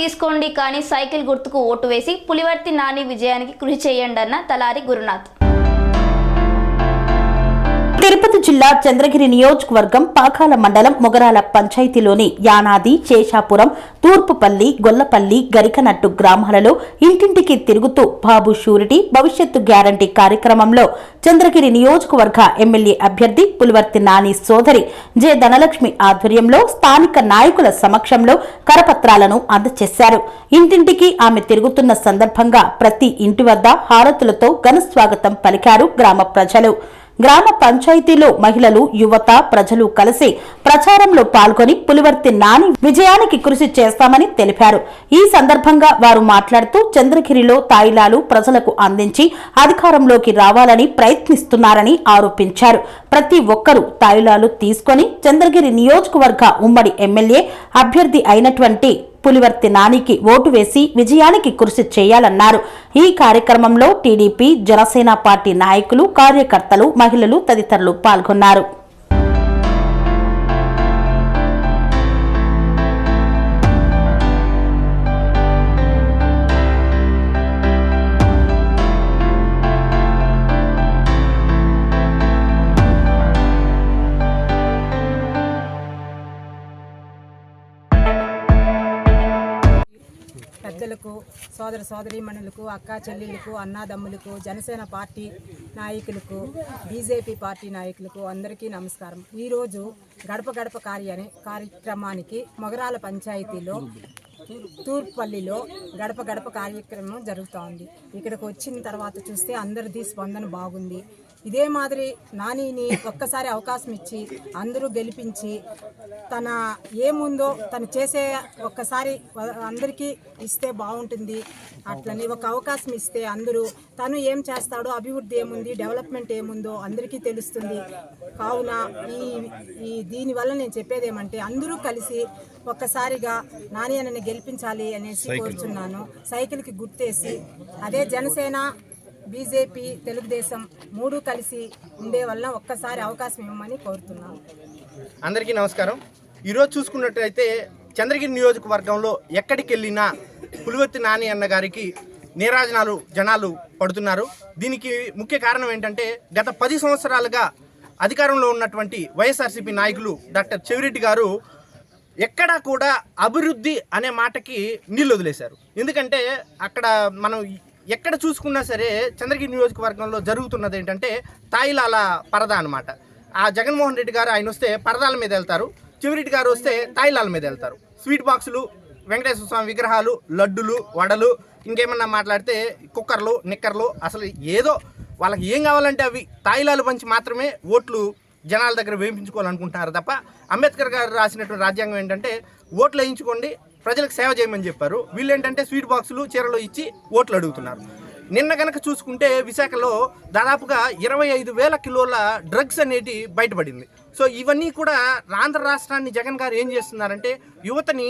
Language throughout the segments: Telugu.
తీసుకోండి కానీ సైకిల్ గుర్తుకు ఓటు వేసి పులివర్తి నాని విజయానికి కృషి చేయండి అన్న తలారి గురునాథ్. తిరుపతి జిల్లా చంద్రగిరి నియోజకవర్గం పాకాల మండలం మొగరాల పంచాయతీలోని యానాది శేషాపురం తూర్పుపల్లి గొల్లపల్లి గరికనట్టు గ్రామాలలో ఇంటింటికి తిరుగుతూ బాబు షూరిటీ భవిష్యత్తు గ్యారంటీ కార్యక్రమంలో చంద్రగిరి నియోజకవర్గ ఎమ్మెల్యే అభ్యర్థి పులివర్తి నాని సోదరి జె ధనలక్ష్మి ఆధ్వర్యంలో స్థానిక నాయకుల సమక్షంలో కరపత్రాలను అందజేశారు ఇంటింటికి ఆమె తిరుగుతున్న సందర్భంగా ప్రతి ఇంటి వద్ద హారతులతో ఘన స్వాగతం పలికారు గ్రామ ప్రజలు. గ్రామ పంచాయతీలో మహిళలు యువత ప్రజలు కలిసి ప్రచారంలో పాల్గొని పులివర్తి నాని విజయానికి కృషి చేస్తామని తెలిపారు. ఈ సందర్భంగా వారు మాట్లాడుతూ చంద్రగిరిలో తాయిలాలు ప్రజలకు అందించి అధికారంలోకి రావాలని ప్రయత్నిస్తున్నారని ఆరోపించారు. ప్రతి ఒక్కరూ తాయిలాలు తీసుకొని చంద్రగిరి నియోజకవర్గ ఉమ్మడి ఎమ్మెల్యే అభ్యర్థి అయినటువంటి పులివర్తి నానికి ఓటు వేసి విజయానికి కృషి చేయాలన్నారు. ఈ కార్యక్రమంలో టీడీపీ జనసేన పార్టీ నాయకులు కార్యకర్తలు మహిళలు తదితరులు పాల్గొన్నారు. పెద్దలకు సోదర సోదరీమణులకు అక్కా చెల్లెళ్ళకు అన్నాదమ్ములకు జనసేన పార్టీ నాయకులకు బీజేపీ పార్టీ నాయకులకు అందరికీ నమస్కారం. ఈరోజు గడప గడప కార్య కార్యక్రమానికి మొగరాల పంచాయతీలో తూర్పల్లిలో గడప గడప కార్యక్రమం జరుగుతోంది. ఇక్కడికి వచ్చిన తర్వాత చూస్తే అందరిది స్పందన బాగుంది. ఇదే మాదిరి నానిని ఒక్కసారి అవకాశం ఇచ్చి అందరూ గెలిపించి తన ఏముందో తను చేసే ఒక్కసారి అందరికీ ఇస్తే బాగుంటుంది. అట్లని ఒక అవకాశం ఇస్తే అందరూ తను ఏం చేస్తాడో అభివృద్ధి ఏముంది డెవలప్మెంట్ ఏముందో అందరికీ తెలుస్తుంది. కావున ఈ ఈ దీనివల్ల నేను చెప్పేది ఏమంటే అందరూ కలిసి ఒక్కసారిగా నాని అన్నని గెలిపించాలి అనేసి కోరుచున్నాను. సైకిల్కి గుర్తేసి అదే జనసేన బీజేపీ తెలుగుదేశం మూడు కలిసి ఉండే వల్ల ఒక్కసారి అవకాశం ఇవ్వమని కోరుతున్నాను అందరికీ నమస్కారం. ఈరోజు చూసుకున్నట్టయితే చంద్రగిరి నియోజకవర్గంలో ఎక్కడికి వెళ్ళినా పులివెత్తి నాని అన్న గారికి నీరాజనాలు జనాలు పడుతున్నారు. దీనికి ముఖ్య కారణం ఏంటంటే గత పది సంవత్సరాలుగా అధికారంలో ఉన్నటువంటి వైఎస్ఆర్సీపీ నాయకులు డాక్టర్ చెవిరెడ్డి గారు ఎక్కడా కూడా అభివృద్ధి అనే మాటకి నీళ్ళు వదిలేశారు. ఎందుకంటే అక్కడ మనం ఎక్కడ చూసుకున్నా సరే చంద్రగిరి నియోజకవర్గంలో జరుగుతున్నది ఏంటంటే తాయిలాల పరద అనమాట ఆ జగన్మోహన్ రెడ్డి గారు ఆయన వస్తే పరదాల మీద వెళ్తారు. చివరిటి గారు వస్తే తాయిలాల మీద వెళ్తారు. స్వీట్ బాక్సులు వెంకటేశ్వర స్వామి విగ్రహాలు లడ్డులు వడలు ఇంకేమన్నా మాట్లాడితే కుక్కర్లు నిక్కర్లు అసలు ఏదో వాళ్ళకి ఏం కావాలంటే అవి తాయిలాలు పంచి మాత్రమే ఓట్లు జనాల దగ్గర వేయించుకోవాలనుకుంటున్నారు తప్ప అంబేద్కర్ గారు రాసినటువంటి రాజ్యాంగం ఏంటంటే ఓట్లు వేయించుకోండి ప్రజలకు సేవ చేయమని చెప్పారు. వీళ్ళు ఏంటంటే స్వీట్ బాక్సులు చీరలు ఇచ్చి ఓట్లు అడుగుతున్నారు. నిన్న కనుక చూసుకుంటే విశాఖలో దాదాపుగా ఇరవై ఐదు వేల కిలోల డ్రగ్స్ అనేటి బయటపడింది. సో ఇవన్నీ కూడా ఆంధ్ర రాష్ట్రాన్ని జగన్ గారు ఏం చేస్తున్నారంటే యువతని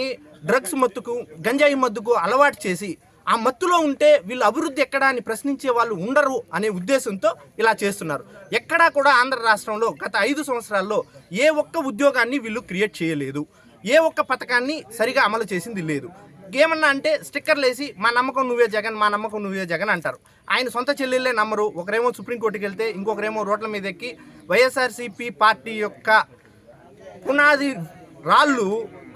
డ్రగ్స్ మత్తుకు గంజాయి మత్తుకు అలవాటు చేసి ఆ మత్తులో ఉంటే వీళ్ళు అభివృద్ధి ఎక్కడా అని ప్రశ్నించే వాళ్ళు ఉండరు అనే ఉద్దేశంతో ఇలా చేస్తున్నారు. ఎక్కడా కూడా ఆంధ్ర రాష్ట్రంలో గత ఐదు సంవత్సరాల్లో ఏ ఒక్క ఉద్యోగాన్ని వీళ్ళు క్రియేట్ చేయలేదు. ఏ ఒక్క పథకాన్ని సరిగా అమలు చేసింది లేదు. ఏమన్నా అంటే స్టిక్కర్లు వేసి మా నమ్మకం నువ్వే జగన్ మా నమ్మకం నువ్వే జగన్ అంటారు. ఆయన సొంత చెల్లెళ్ళే నమ్మరు. ఒకరేమో సుప్రీంకోర్టుకి వెళ్తే ఇంకొకరేమో రోడ్ల మీద ఎక్కి వైఎస్ఆర్సీపీ పార్టీ యొక్క పునాది రాళ్ళు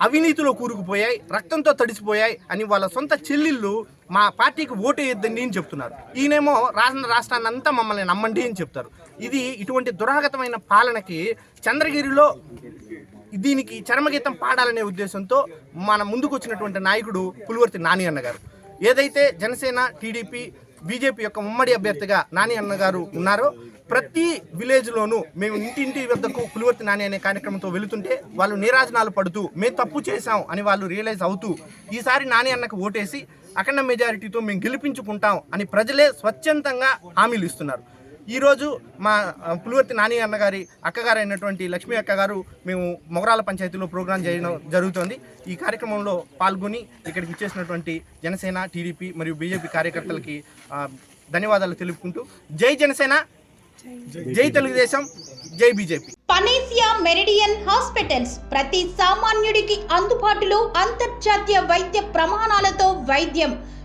అవినీతిలో కూరుకుపోయాయి రక్తంతో తడిసిపోయాయి అని వాళ్ళ సొంత చెల్లెళ్ళు మా పార్టీకి ఓటు వేయద్దండి అని చెప్తున్నారు. ఈయనేమో రాష్ట్ర రాష్ట్రాన్ని అంతా మమ్మల్ని నమ్మండి అని చెప్తారు. ఇది ఇటువంటి దురాగతమైన పాలనకి చంద్రగిరిలో దీనికి చరమగీతం పాడాలనే ఉద్దేశంతో మన ముందుకు వచ్చినటువంటి నాయకుడు పులివర్తి నాని అన్న గారు ఏదైతే జనసేన టీడీపీ బీజేపీ యొక్క ఉమ్మడి అభ్యర్థిగా నాని అన్న గారు ఉన్నారో ప్రతి విలేజ్లోనూ మేము ఇంటింటి వద్దకు పులివర్తి నాని అనే కార్యక్రమంతో వెళుతుంటే వాళ్ళు నీరాజనాలు పడుతూ మేము తప్పు చేశాం అని వాళ్ళు రియలైజ్ అవుతూ ఈసారి నాని అన్నకు ఓటేసి అఖండ మెజారిటీతో మేము గెలిపించుకుంటాం అని ప్రజలే స్వచ్ఛందంగా హామీలు ఇస్తున్నారు. ఈరోజు మా పులివర్తి నాని అన్నగారి అక్కగారు అయినటువంటి లక్ష్మీ అక్క గారు మేము మొగరాల పంచాయతీలో ప్రోగ్రాం చేయడం జరుగుతోంది. ఈ కార్యక్రమంలో పాల్గొని ఇక్కడికి ఇచ్చేసినటువంటి జనసేన టీడీపీ మరియు బీజేపీ కార్యకర్తలకి ధన్యవాదాలు తెలుపుకుంటూ జై జనసేన జై తెలుగుదేశం జై బీజేపీ. పనేసియా మెరిడియన్ హాస్పిటల్స్ ప్రతి సామాన్యుడికి అందుబాటులో అంతర్జాతీయ వైద్య ప్రమాణాలతో వైద్యం.